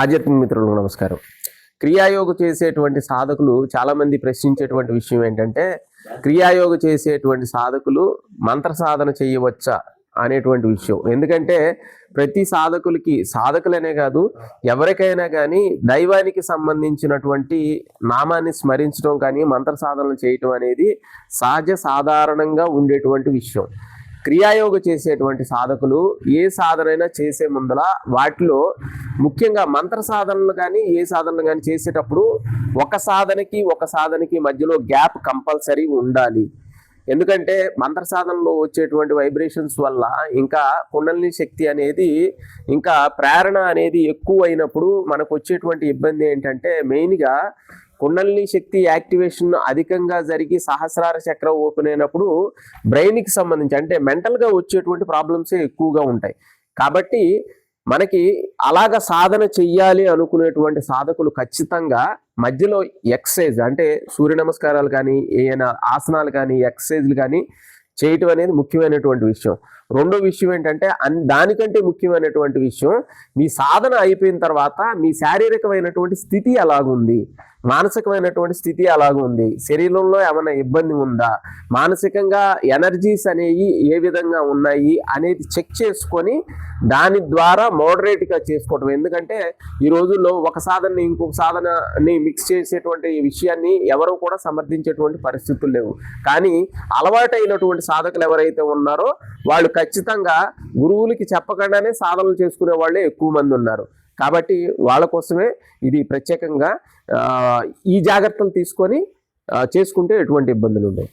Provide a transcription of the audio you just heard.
ఆధ్యాత్మిక మిత్రులకు నమస్కారం. క్రియాయోగ చేసేటువంటి సాధకులు చాలామంది ప్రశ్నించేటువంటి విషయం ఏంటంటే క్రియాయోగ చేసేటువంటి సాధకులు మంత్ర సాధన చేయవచ్చా అనేటువంటి విషయం. ఎందుకంటే ప్రతి సాధకులకి సాధకులనే కాదు ఎవరికైనా కానీ దైవానికి సంబంధించినటువంటి నామాన్ని స్మరించడం కానీ మంత్ర సాధనలు చేయటం అనేది సహజ సాధారణంగా ఉండేటువంటి విషయం. క్రియాయోగ చేసేటువంటి సాధకులు ఏ సాధనైనా చేసే ముందల వాటిలో ముఖ్యంగా మంత్ర సాధనలు కానీ ఏ సాధనలు కానీ చేసేటప్పుడు ఒక సాధనకి ఒక సాధనకి మధ్యలో గ్యాప్ కంపల్సరీ ఉండాలి. ఎందుకంటే మంత్ర సాధనలో వచ్చేటువంటి వైబ్రేషన్స్ వల్ల ఇంకా కుండలిని శక్తి అనేది ఇంకా ప్రేరణ అనేది ఎక్కువ అయినప్పుడు మనకు వచ్చేటువంటి ఇబ్బంది ఏంటంటే మెయిన్గా కుండలిని శక్తి యాక్టివేషన్ అధికంగా జరిగి సహస్రార చక్రం ఓపెన్ అయినప్పుడు బ్రెయిన్కి సంబంధించి అంటే మెంటల్గా వచ్చేటువంటి ప్రాబ్లమ్సే ఎక్కువగా ఉంటాయి. కాబట్టి మనకి అలాగ సాధన చెయ్యాలి అనుకునేటువంటి సాధకులు ఖచ్చితంగా మధ్యలో ఎక్సైజ్ అంటే సూర్య నమస్కారాలు కానీ ఏమైనా ఆసనాలు కానీ ఎక్సైజ్లు కానీ చేయటం అనేది ముఖ్యమైనటువంటి విషయం. రెండో విషయం ఏంటంటే అన్ దానికంటే ముఖ్యమైనటువంటి విషయం మీ సాధన అయిపోయిన తర్వాత మీ శారీరకమైనటువంటి స్థితి ఎలాగుంది? మానసికమైనటువంటి స్థితి అలాగుంది. శరీరంలో ఏమైనా ఇబ్బంది ఉందా? మానసికంగా ఎనర్జీస్ అనేవి ఏ విధంగా ఉన్నాయి అనేది చెక్ చేసుకొని దాని ద్వారా మోడరేట్గా చేసుకోవటం. ఎందుకంటే ఈ రోజుల్లో ఒక సాధనని ఇంకొక సాధనని మిక్స్ చేసేటువంటి విషయాన్ని ఎవరు కూడా సమర్థించేటువంటి పరిస్థితులు లేవు. కానీ అలవాటైనటువంటి సాధకులు ఎవరైతే ఉన్నారో వాళ్ళు ఖచ్చితంగా గురువులకి చెప్పకుండానే సాధనలు చేసుకునే వాళ్ళే ఎక్కువ మంది ఉన్నారు. కాబట్టి వాళ్ళ కోసమే ఇది ప్రత్యేకంగా ఈ జాగ్రత్తలు తీసుకొని చేసుకుంటే ఎటువంటి ఇబ్బందులు ఉండవు.